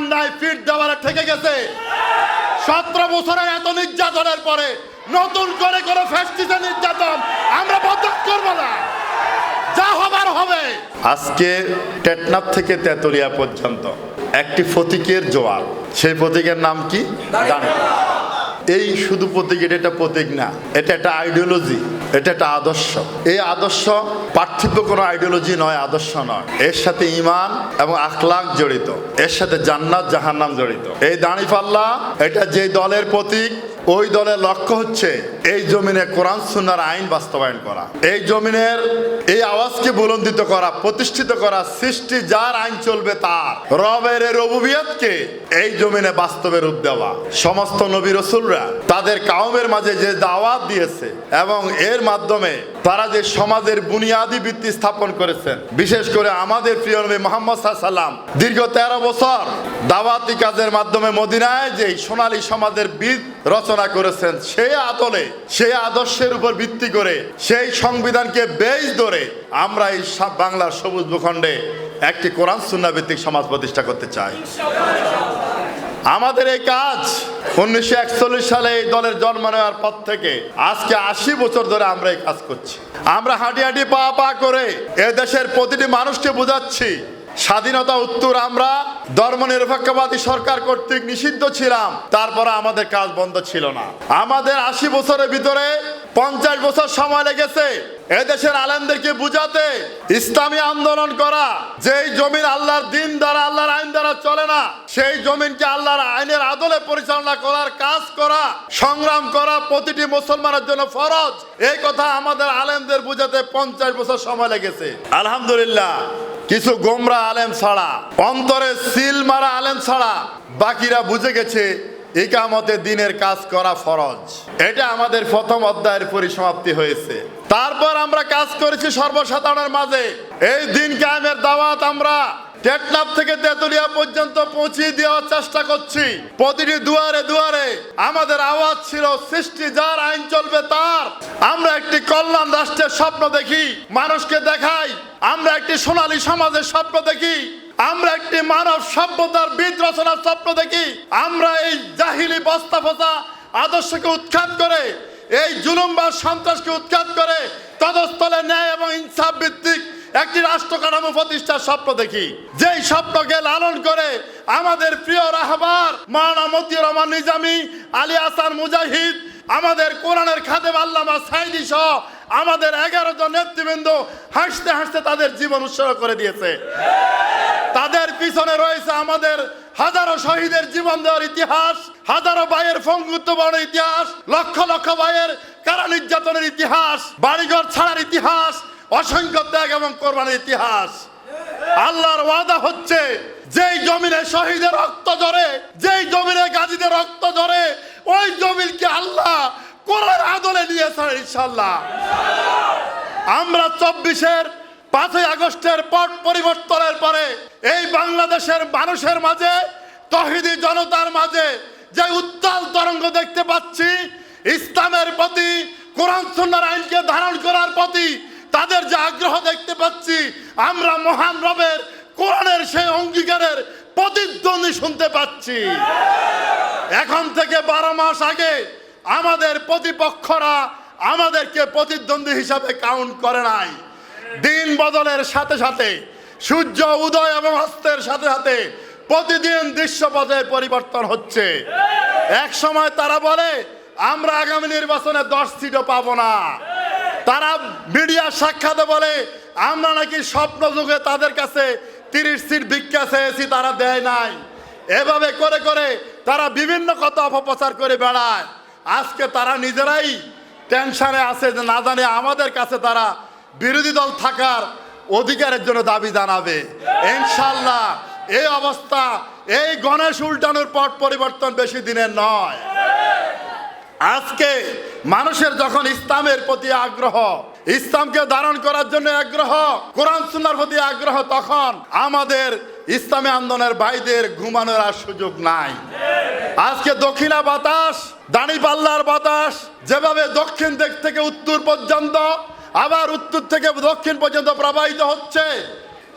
কান্নায় ফিট দেওয়ার ঠেকে গেছে। সতেরো বছরের এত নির্যাতনের পরে নতুন করে করে ফেস্টিতে নির্যাতন আমরা বরদাস্ত করব না। যা হবার হবে। আজকে টেটনাপ থেকে তেতুলিয়া পর্যন্ত একটি প্রতীকের জোয়ার। সেই প্রতীকের নাম কি? দাঁড়িয়ে এই শুধু প্রতীক, এটা একটা প্রতীক না, এটা একটা আইডিওলজি এটা একটা আদর্শ। এই আদর্শ পার্থিব্য কোনো আইডিওলজি নয়, আদর্শ নয়। এর সাথে ইমান এবং আখলাক জড়িত। এর সাথে জান্নাত, জাহান্নাম জড়িত। এই দাঁড়ি দাঁড়িপাল্লা, এটা যে দলের প্রতীক ওই দলের লক্ষ্য হচ্ছে এই জমিনে কোরআন সুন্নার আইন বাস্তবায়ন করা। এই জমিনের এই আওয়াজকে বুলন্দিত করা, প্রতিষ্ঠিত করা, সৃষ্টি যার আইন চলবে তার। রবের রবুবিয়তকে এই জমিনে বাস্তবে রূপ দেওয়া। সমস্ত নবী রসুলরা তাদের কাউমের মাঝে যে দাওয়াত দিয়েছে এবং এর মাধ্যমে তারা যে সমাজের বুনিয়াদি ভিত্তি স্থাপন করেছেন, বিশেষ করে আমাদের প্রিয় নবী মোহাম্মদ সাল্লাম দীর্ঘ তেরো বছর দাওয়াতি কাজের মাধ্যমে মদিনায় যে সোনালী সমাজের বীজ রচনা করেছেন সেই আদলে, সেই আদর্শের উপর ভিত্তি করে, সেই সংবিধানকে বেশ ধরে আমরা এই বাংলার সবুজ ভূখণ্ডে একটি কোরআন সুন্না ভিত্তিক সমাজ প্রতিষ্ঠা করতে চাই। আমাদের এই কাজ উনিশশো একচল্লিশ সালে এই দলের জন্ম নেওয়ার পর থেকে আজকে আশি বছর ধরে আমরা এই কাজ করছি। আমরা হাঁটি হাঁটি পা পা করে এ দেশের প্রতিটি মানুষকে বোঝাচ্ছি স্বাধীনতা উত্তর আমরা ধর্ম নিরপেক্ষবাদী সরকার কর্তৃক নিষিদ্ধ ছিলাম, তারপরে আমাদের কাজ বন্ধ ছিল না। আমাদের আশি বছরের ভিতরে পঞ্চাশ বছর সময় লেগেছে এদেশের আলেমদেরকে বুঝাতে, ইসলামী আন্দোলন করা, যেই জমিন আল্লাহর দিন দ্বারা, আল্লাহর আইন দ্বারা চলে না, সেই জমিনকে আল্লাহর আইনের আদলে পরিচালনা করার কাজ করা, সংগ্রাম করা প্রতিটি মুসলমানের জন্য ফরজ, এই কথা আমাদের আলেমদের বুঝাতে পঞ্চাশ বছর সময় লেগেছে। আলহামদুলিল্লাহ। কিছু গোমরা আলেম ছাড়া, অন্তরে সিল মারা আলেম ছাড়া, বাকিরা বুঝে গেছে ইকামতে দিনের কাজ করা ফরজ। এটা আমাদের প্রথম অধ্যায়ের পরিসমাপ্তি হয়েছে। তারপর আমরা কাজ করেছি সর্বসাধারণের মাঝে। এই দিন কায়েমের দাওয়াত আমরা টেটনাপ থেকে তেতুলিয়া পর্যন্ত পৌঁছে দেওয়ার চেষ্টা করছি। প্রতিটি দুয়ারে দুয়ারে আমাদের আওয়াজ ছিল, সৃষ্টি যার আইন চলবে তার। আমরা একটি কল্যাণ রাষ্ট্রের স্বপ্ন দেখি, মানুষকে দেখাই। আমরা একটি সোনালী সমাজের স্বপ্ন দেখি। আমরা একটি মানব সভ্যতার বীজ রচনার স্বপ্ন দেখি। আমরা এই জাহিলি বস্তা ফসা আদর্শকে উৎখাত করে, এই জুলুম বা সন্ত্রাসকে উৎখাত করে, তদস্থলে ন্যায় এবং ইনসাফ ভিত্তিক একটি রাষ্ট্র কাঠামো প্রতিষ্ঠার স্বপ্ন দেখি। যেই স্বপ্নকে লালন করে আমাদের প্রিয় রাহবার মাওলানা মতিউর রহমান নিজামী, আলী হাসান মুজাহিদ, আমাদের কোরআনের খাদেম আল্লামা সাইদি সহ আমাদের এগারো জন নেতৃবৃন্দ হাসতে হাসতে তাদের জীবন উৎসর্গ করে দিয়েছে। তাদের পিছনে রয়েছে আমাদের হাজারো শহীদের জীবন দেওয়ার ইতিহাস, হাজারো ভাইয়ের ফঙ্গুত্ব বড় ইতিহাস, লক্ষ লক্ষ ভাইয়ের কারা নির্যাতনের ইতিহাস, বাড়িঘর ছাড়ার ইতিহাস অসংখ্য ত্যাগ এবং কোরবানির ইতিহাস। আল্লাহর ওয়াদা হচ্ছে, যেই জমিনে শহীদের রক্ত ঝরে, যেই জমিনে গাজীদের রক্ত ঝরে, ওই জমিনকে আল্লাহ কোরআন আদলে নিয়েছেন ইনশাল্লাহ আমরা চব্বিশের পাঁচই আগস্টের পট পরিবর্তনের পরে এই বাংলাদেশের মানুষের মাঝে, তহিদি জনতার মাঝে যে উত্তাল তরঙ্গ দেখতে পাচ্ছি, ইসলামের প্রতি, কোরআন, সুন্নার আইনকে ধারণ করার প্রতি তাদের যে আগ্রহ দেখতে পাচ্ছি, আমরা মহান রবের, কোরআনের সেই অঙ্গীকারের প্রতিদ্বন্দ্বী শুনতে পাচ্ছি। এখন থেকে বারো মাস আগে আমাদের প্রতিপক্ষরা আমাদেরকে প্রতিদ্বন্দ্বী হিসাবে কাউন্ট করে নাই। দিন বদলের সাথে সাথে, সূর্য, উদয় এবং অস্তের সাথে সাথে প্রতিদিন দৃশ্যপথের পরিবর্তন হচ্ছে। এক সময় তারা বলে, আমরা আগামী নির্বাচনে দশ সিটও পাবো না। তারা মিডিয়া সাক্ষাতে বলে, আমরা নাকি স্বপ্ন যুগে তাদের কাছে তিরিশ সিট ভিক্ষা চেয়েছি, তারা দেয় নাই। এভাবে করে করে তারা বিভিন্ন কথা অপপ্রচার করে বেড়ায়। আজকে তারা নিজেরাই টেনশনে আছে যে না জানে আমাদের কাছে তারা বিরোধী দল থাকার অধিকারের জন্য দাবি জানাবে। ইনশাল্লাহ এই অবস্থা এই গণেশ উল্টানোর পট পরিবর্তন বেশি দিনের নয়। আজকে মানুষের যখন ইসলামের প্রতি আগ্রহ, ইসলামকে ধারণ করার জন্য আগ্রহ, কোরআন সুন্নার প্রতি আগ্রহ, তখন আমাদের ইসলামী আন্দোলনের ভাইদের ঘুমানোর আর সুযোগ নাই। আজকে দক্ষিণা বাতাস দাঁড়িপাল্লার বাতাস, যেভাবে দক্ষিণ দিক থেকে উত্তর পর্যন্ত, আবার উত্তর থেকে দক্ষিণ পর্যন্ত প্রবাহিত হচ্ছে,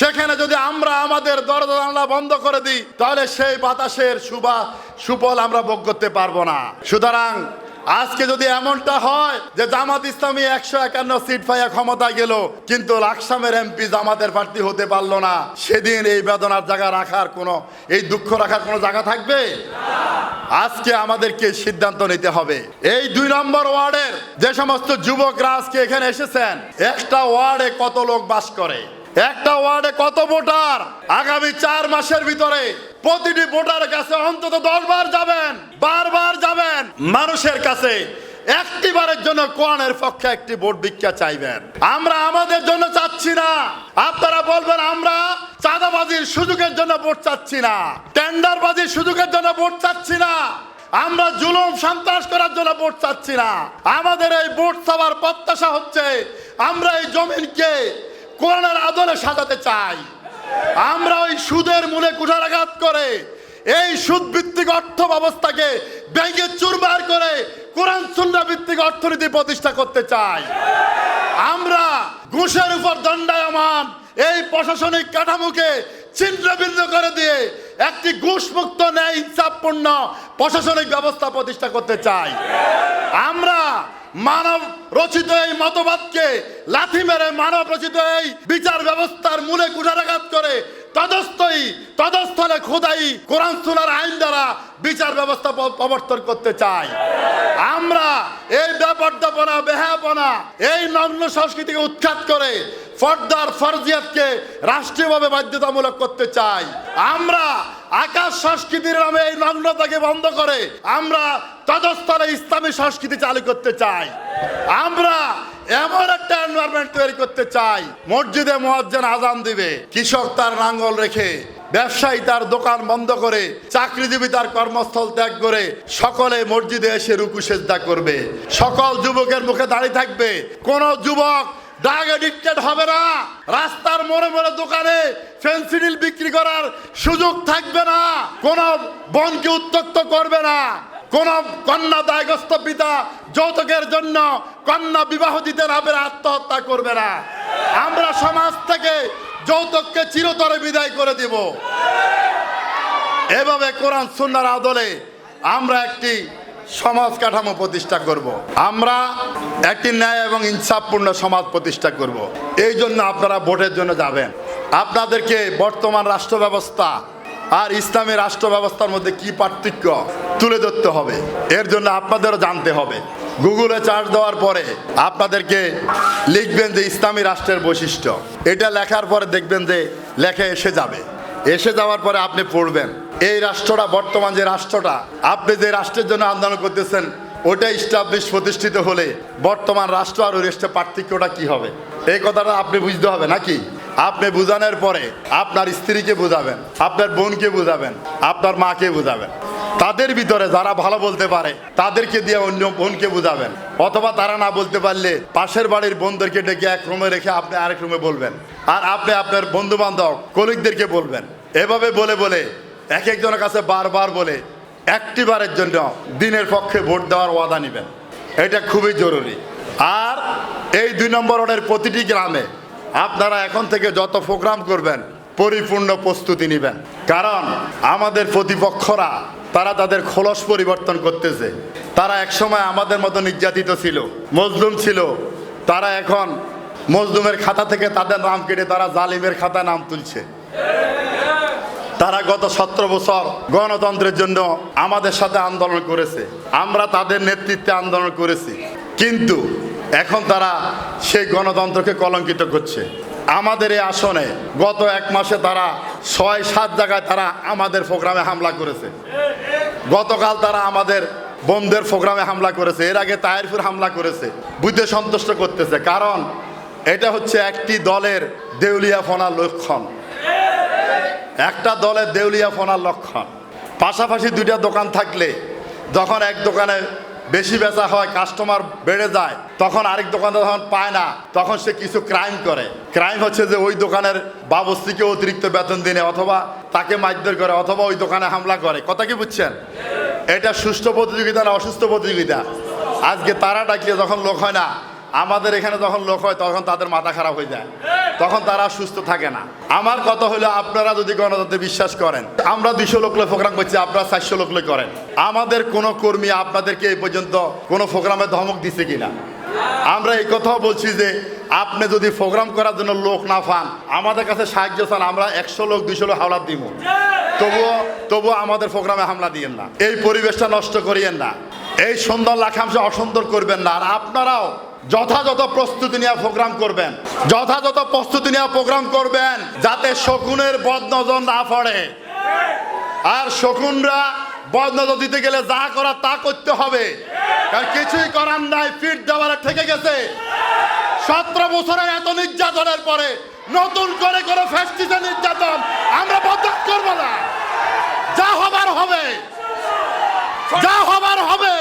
সেখানে যদি আমরা আমাদের দরজা জানলা বন্ধ করে দিই, তাহলে সেই বাতাসের সুবা সুফল আমরা ভোগ করতে পারব না। সুতরাং আজকে যদি এমনটা হয় যে জামাত ইসলামী একশো একান্ন সিট পাইয়া ক্ষমতা গেল, কিন্তু লাকসামের এমপি জামাতের প্রার্থী হতে পারল না, সেদিন এই বেদনার জায়গা রাখার কোনো, এই দুঃখ রাখার কোনো জায়গা থাকবে? আজকে আমাদেরকে সিদ্ধান্ত নিতে হবে। এই দুই নম্বর ওয়ার্ডের যে সমস্ত যুবকরা আজকে এখানে এসেছেন, একটা ওয়ার্ডে কত লোক বাস করে? একটা ওয়ার্ডে কত ভোটার? আগামী চার মাসের ভিতরে প্রতিটি ভোটারের কাছে অন্তত দশ বার যাবেন, বারবার যাবেন। মানুষের কাছে একটি বারের জন্য কোরআনের পক্ষে একটি ভোট ভিক্ষা চাইবেন। আমরা আমাদের জন্য চাচ্ছি না। আপনারা বলবেন, আমরা চাঁদাবাজির সুযোগের জন্য ভোট চাচ্ছি না। টেন্ডারবাজির সুযোগের জন্য ভোট চাচ্ছি না। আমরা জুলুম, সন্ত্রাস করার জন্য ভোট চাচ্ছি না। আমাদের এই ভোট চাওয়ার প্রত্যাশা হচ্ছে, আমরা এই জমিনকে কোরআনের আদলে সাজাতে চাই। আমরা ওই সুদের মূলে কুঠারাঘাত করে, এই সুদ ভিত্তিক অর্থ ব্যবস্থাকে ব্যাংকে চুরমার করে কোরআন সুন্না ভিত্তিক অর্থনীতি প্রতিষ্ঠা করতে চাই। আমরা ঘুষের উপর দণ্ডায়মান এই প্রশাসনিক কাঠামোকে ছিন্ন ভিন্ন করে দিয়ে একটি ঘুষ মুক্ত ন্যায় ইনসাফপূর্ণ প্রশাসনিক ব্যবস্থা প্রতিষ্ঠা করতে চাই। আমরা মানব রচিত এই মতবাদকে লাথি মেরে মানব রচিত এই বিচার ব্যবস্থার মূলে কুঠারাঘাত করে তদস্থই তদস্থলে খোদাই কোরআন সুনার আইন দ্বারা বিচার ব্যবস্থা প্রবর্তন করতে চাই আমরা এই ব্যাপারদাপনা বেহাপনা এই নগ্ন সংস্কৃতিকে উৎখাত করে ফর্দার ফরজিয়াতকে রাষ্ট্রীয়ভাবে বাধ্যতামূলক করতে চাই। আমরা আকাশ সংস্কৃতির নামে এই নগ্নতাকে বন্ধ করে আমরা তদস্থলে ইসলামী সংস্কৃতি চালু করতে চাই। আমরা এমন একটা এনভায়রনমেন্ট তৈরি করতে চাই, মসজিদে মোয়াজ্জেন আজান দিবে, কৃষক তার নাঙ্গল রেখে, ব্যবসায়ী তার দোকান বন্ধ করে, চাকরিজীবী তার কর্মস্থল ত্যাগ করে, সকলে মসজিদে এসে রুকু সেজদা করবে। সকল যুবকের মুখে দাঁড়িয়ে থাকবে, কোন যুবক ড্রাগ এডিক্টেড হবে না। রাস্তার মোড়ে মোড়ে দোকানে ফেন্সিডিল বিক্রি করার সুযোগ থাকবে না। কোন বনকে উত্তক্ত করবে না। কোন কন্যা দায়গ্রস্ত পিতা যৌতুকের জন্য কন্যা বিবাহ দিতে পেরে আত্মহত্যা করবে না। আমরা সমাজ থেকে যৌতুককে চিরতরে বিদায় করে দিব। এভাবে কোরআন, সুন্নার আদলে আমরা একটি সমাজ কাঠামো প্রতিষ্ঠা করব। আমরা একটি ন্যায় এবং ইনসাফপূর্ণ সমাজ প্রতিষ্ঠা করব। এই জন্য আপনারা ভোটের জন্য যাবেন। আপনাদেরকে বর্তমান রাষ্ট্র ব্যবস্থা আর ইসলামী রাষ্ট্র ব্যবস্থার মধ্যে কি পার্থক্য তুলে ধরতে হবে, এর জন্য আপনাদেরও জানতে হবে। গুগলে চার্জ দেওয়ার পরে আপনাদেরকে লিখবেন যে ইসলামী রাষ্ট্রের বৈশিষ্ট্য। এটা লেখার পরে দেখবেন যে লেখা এসে যাবে। এসে যাওয়ার পরে আপনি পড়বেন। এই রাষ্ট্রটা বর্তমান যে রাষ্ট্রটা, আপনি যে রাষ্ট্রের জন্য আন্দোলন করতেছেন, ওটা স্টাবলিশ প্রতিষ্ঠিত হলে বর্তমান রাষ্ট্র আর ওই রাষ্ট্রের পার্থক্যটা কি হবে? এই কথাটা আপনি বুঝতে হবে নাকি? আপনি বুঝানোর পরে আপনার স্ত্রীকে বোঝাবেন, আপনার বোনকে বোঝাবেন, আপনার মাকে বোঝাবেন। তাদের ভিতরে যারা ভালো বলতে পারে, তাদেরকে দিয়ে অন্য বোনকে বোঝাবেন। অথবা তারা না বলতে পারলে পাশের বাড়ির বোনদেরকে ডেকে এক রুমে রেখে আপনি আরেক রুমে বলবেন। আর আপনি আপনার বন্ধু বান্ধব কলিগদেরকে বলবেন। এভাবে বলে বলে এক একজনের কাছে বারবার বলে একটি বারের জন্য দিনের পক্ষে ভোট দেওয়ার ওয়াদা নেবেন। এটা খুবই জরুরি। আর এই দুই নম্বর ওয়ার্ডের প্রতিটি গ্রামে আপনারা এখন থেকে যত প্রোগ্রাম করবেন, পরিপূর্ণ প্রস্তুতি নেবেন। কারণ আমাদের প্রতিপক্ষরা, তারা তাদের খোলস পরিবর্তন করতেছে। তারা একসময় আমাদের মতো নির্যাতিত ছিল, মজলুম ছিল। তারা এখন মজলুমের খাতা থেকে তাদের নাম কেটে তারা জালিমের খাতায় নাম তুলছে। তারা গত সতেরো বছর গণতন্ত্রের জন্য আমাদের সাথে আন্দোলন করেছে। আমরা তাদের নেতৃত্বে আন্দোলন করেছি। কিন্তু এখন তারা সেই গণতন্ত্রকে কলঙ্কিত করছে। আমাদের এই আসনে গত এক মাসে তারা ছয়, সাত জায়গায় তারা আমাদের প্রোগ্রামে হামলা করেছে। গতকাল তারা আমাদের বন্ধের প্রোগ্রামে হামলা করেছে। এর আগে তায়েরপুর হামলা করেছে। বুঝতে সন্তুষ্ট করতেছে। কারণ এটা হচ্ছে একটি দলের দেউলিয়া ফোনার লক্ষণ। একটা দলের দেউলিয়া ফোনার লক্ষণ। পাশাপাশি দুইটা দোকান থাকলে যখন এক দোকানে বেশি বেচা হয় কাস্টমার বেড়ে যায়, তখন আরেক দোকানে যখন পায় না, তখন সে কিছু ক্রাইম করে। ক্রাইম হচ্ছে যে ওই দোকানের বাবস্তিকে অতিরিক্ত বেতন দিনে অথবা তাকে মারধর করে অথবা ওই দোকানে হামলা করে। কথা কি বুঝছেন? এটা সুষ্ঠু প্রতিযোগিতা না অসুস্থ প্রতিযোগিতা? আজকে তারা ডাকলে যখন লোক হয় না, আমাদের এখানে যখন লোক হয়, তখন তাদের মাথা খারাপ হয়ে যায়। তখন তারা সুস্থ থাকে না। আমার কথা হলো, আপনারা যদি গণতন্ত্রে বিশ্বাস করেন, আমরা দুইশো লোক প্রোগ্রাম করছি, আপনারা চারশো লোক করেন। আমাদের কোনো কর্মী আপনাদেরকে এই পর্যন্ত কোনো প্রোগ্রামে ধমক দিছে কিনা? আমরা এই কথাও বলছি যে, আপনি যদি প্রোগ্রাম করার জন্য লোক না পান, আমাদের কাছে সাহায্য চান, আমরা একশো লোক, দুইশো লোক হাওলাত দিব। তবুও তবুও আমাদের প্রোগ্রামে হামলা দিয়েন না। এই পরিবেশটা নষ্ট করিয়েন না। এই সুন্দর লাখাংশ অসুন্দর করবেন না। আর আপনারাও যথাযথ প্রস্তুতি নিয়ে প্রোগ্রাম করবেন। যথাযথ প্রস্তুতি নিয়ে প্রোগ্রাম করবেন যাতে শকুনের বদনজর না পড়ে। আর শকুনরা বদনজর দিতে গেলে যা করার তা করতে হবে। কিছুই করার নাই, ফিট দেওয়ার ঠেকে গেছে। সতেরো বছরের এত নির্যাতনের পরে নতুন করে করে ফ্যাস্টিসের নির্যাতন আমরা বরদাস্ত করব না। যা হবার হবে। যা হবার হবে।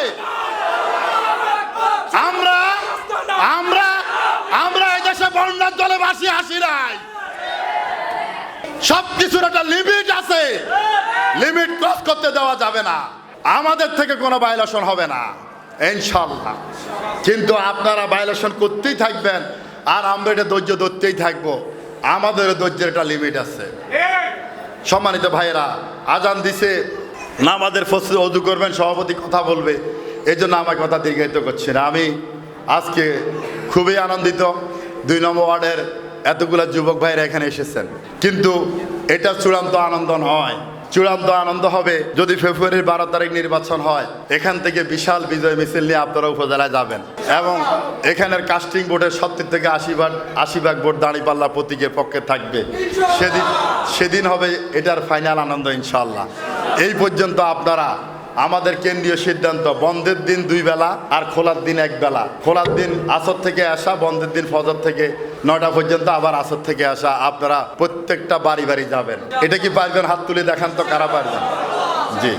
সব কিছুর একটা লিমিট আছে। লিমিট ক্রস করতে দেওয়া যাবে না। আমাদের থেকে কোনো ভাইলেশন হবে না। ইনশাল্লাহ কিন্তু আপনারা ভাইলেশন করতেই থাকবেন। আর আমরা এটা ধৈর্য ধরতেই থাকব। আমাদের ধৈর্যের একটা লিমিট আছে। সম্মানিত ভাইয়েরা, আজান দিছে। নামাজের ফসল অজু করবেন, সভাপতি কথা বলবে। এই জন্য আমার কথা দীর্ঘায়িত করছি না। আমি আজকে খুবই আনন্দিত। দুই নম্বর ওয়ার্ডের এতগুলা যুবক ভাইরা এখানে এসেছেন। কিন্তু এটা চূড়ান্ত আনন্দ নয়। চূড়ান্ত আনন্দ হবে যদি ফেব্রুয়ারির বারো তারিখ নির্বাচন হয়। এখান থেকে বিশাল বিজয় মিছিল নিয়ে আপনারা উপজেলায় যাবেন। এবং এখানের কাস্টিং বোর্ডের সত্তর থেকে আশি ভাগ আশি ভাগ ভোট দাঁড়িপাল্লা প্রতীকের পক্ষে থাকবে। সেদিন সেদিন হবে এটার ফাইনাল আনন্দ ইনশাল্লাহ এই পর্যন্ত আপনারা আমাদের কেন্দ্রীয় সিদ্ধান্ত, বন্ধের দিন দুই বেলা আর খোলার দিন এক বেলা। খোলার দিন আসর থেকে আসা, বন্ধের দিন ফজর থেকে নটা পর্যন্ত আবার আসর থেকে আসা। আপনারা প্রত্যেকটা বাড়ি বাড়ি যাবেন। এটা কি পারবেন হাত তুলে দেখান তো কারা পারবেন? জি।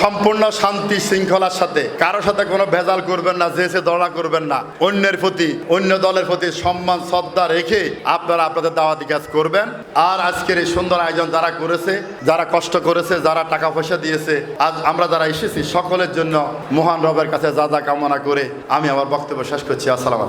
সম্পূর্ণ শান্তি শৃঙ্খলার সাথে। কারোর সাথে কোনো ভেজাল করবেন না, যে সে দড়া করবেন না। অন্যের প্রতি, অন্য দলের প্রতি সম্মান, শ্রদ্ধা রেখে আপনারা আপনাদের দাওয়াতি কাজ করবেন। আর আজকের এই সুন্দর আয়োজন যারা করেছে, যারা কষ্ট করেছে, যারা টাকা পয়সা দিয়েছে, আজ আমরা যারা এসেছি, সকলের জন্য মহান রবের কাছে যা যা কামনা করে আমি আমার বক্তব্য শেষ করছি। আসসালাম